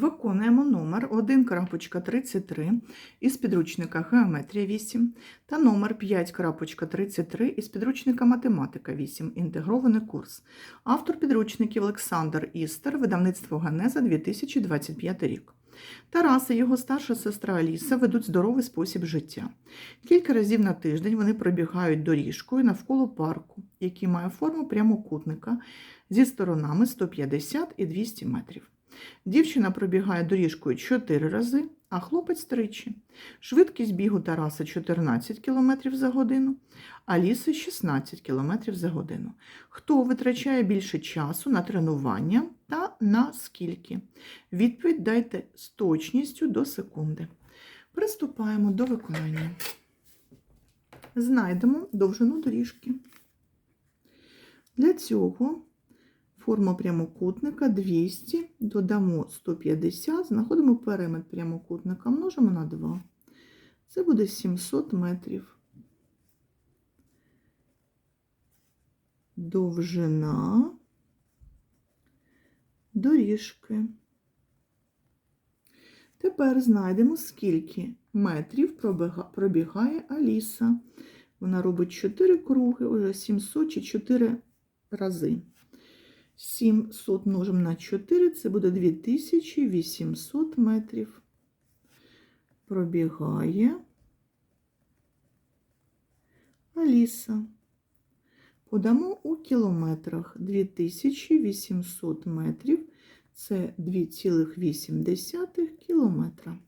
Виконуємо номер 1.33 із підручника Геометрія 8 та номер 5.33 із підручника Математика 8. Інтегрований курс. Автор підручників Олександр Істер, видавництво Генеза 2025 рік. Тарас і його старша сестра Аліса ведуть здоровий спосіб життя. Кілька разів на тиждень вони пробігають доріжкою навколо парку, який має форму прямокутника зі сторонами 150 і 200 метрів. Дівчина пробігає доріжкою 4 рази, а хлопець тричі. Швидкість бігу Тараса 14 км за годину, а Ліси 16 км за годину. Хто витрачає більше часу на тренування та на скільки? Відповідь дайте з точністю до секунди. Приступаємо до виконання. Знайдемо довжину доріжки. Для цього форма прямокутника 200, додамо 150, знаходимо периметр прямокутника, множимо на 2. Це буде 700 метрів. Довжина доріжки. Тепер знайдемо, скільки метрів пробігає Аліса. Вона робить 4 круги, уже 700 чи 4 рази. 700 множимо на 4, це буде 2800 метрів. Пробігає Аліса. Подамо у кілометрах 2800 метрів. Це 2,8 кілометра.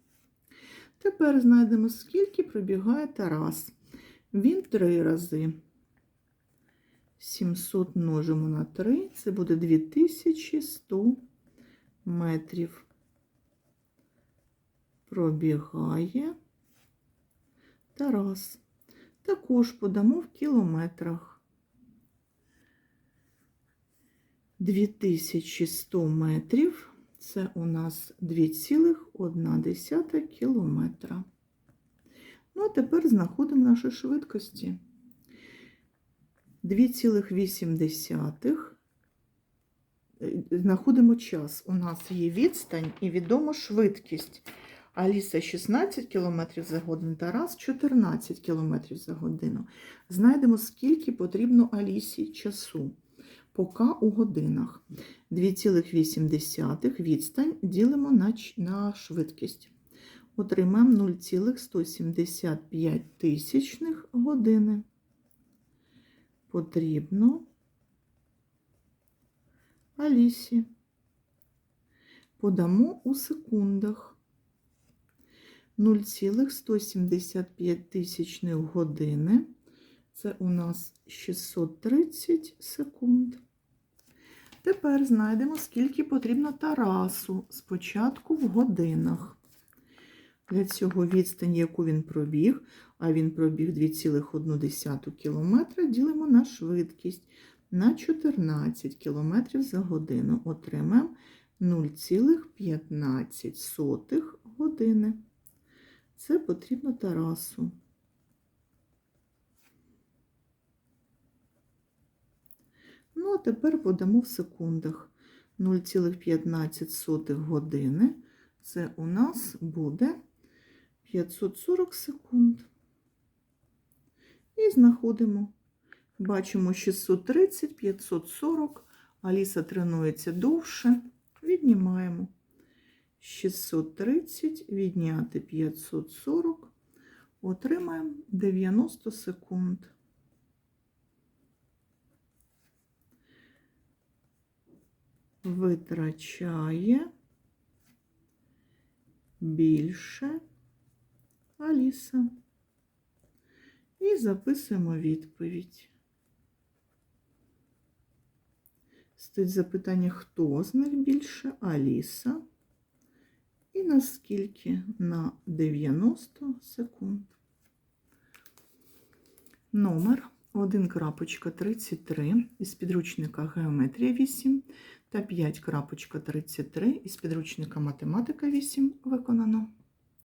Тепер знайдемо, скільки пробігає Тарас. Він три рази. 700 множимо на 3, це буде 2100 метрів. Пробігає Тарас. Також подамо в кілометрах. 2100 метрів, це у нас 2,1 кілометра. Ну, а тепер знаходимо наші швидкості. 2,8. Знаходимо час. У нас є відстань і відома швидкість. Аліса 16 км за годину, Тарас 14 км за годину. Знайдемо, скільки потрібно Алісі часу. Поки у годинах. 2,8 відстань ділимо на, на швидкість. Отримаємо 0,175 тисячних години потрібно Алісі. Подамо у секундах 0,175 тисячних години. Це у нас 630 секунд. Тепер знайдемо, скільки потрібно Тарасу спочатку в годинах. Для цього відстань, яку він пробіг, а він пробіг 2,1 км, ділимо на швидкість на 14 км за годину. Отримаємо 0,15 години. Це потрібно Тарасу. Ну, а тепер подамо в секундах 0,15 години. Це у нас буде 540 секунд. І знаходимо. Бачимо 630, 540. Аліса тренується довше. Віднімаємо 630, відняти 540. Отримаємо 90 секунд. Витрачає більше Аліса. І записуємо відповідь. Стоїть запитання, хто з них більше Аліса. І наскільки на 90 секунд. Номер 1.33 із підручника Геометрія 8 та 5.33 із підручника Математика 8 виконано.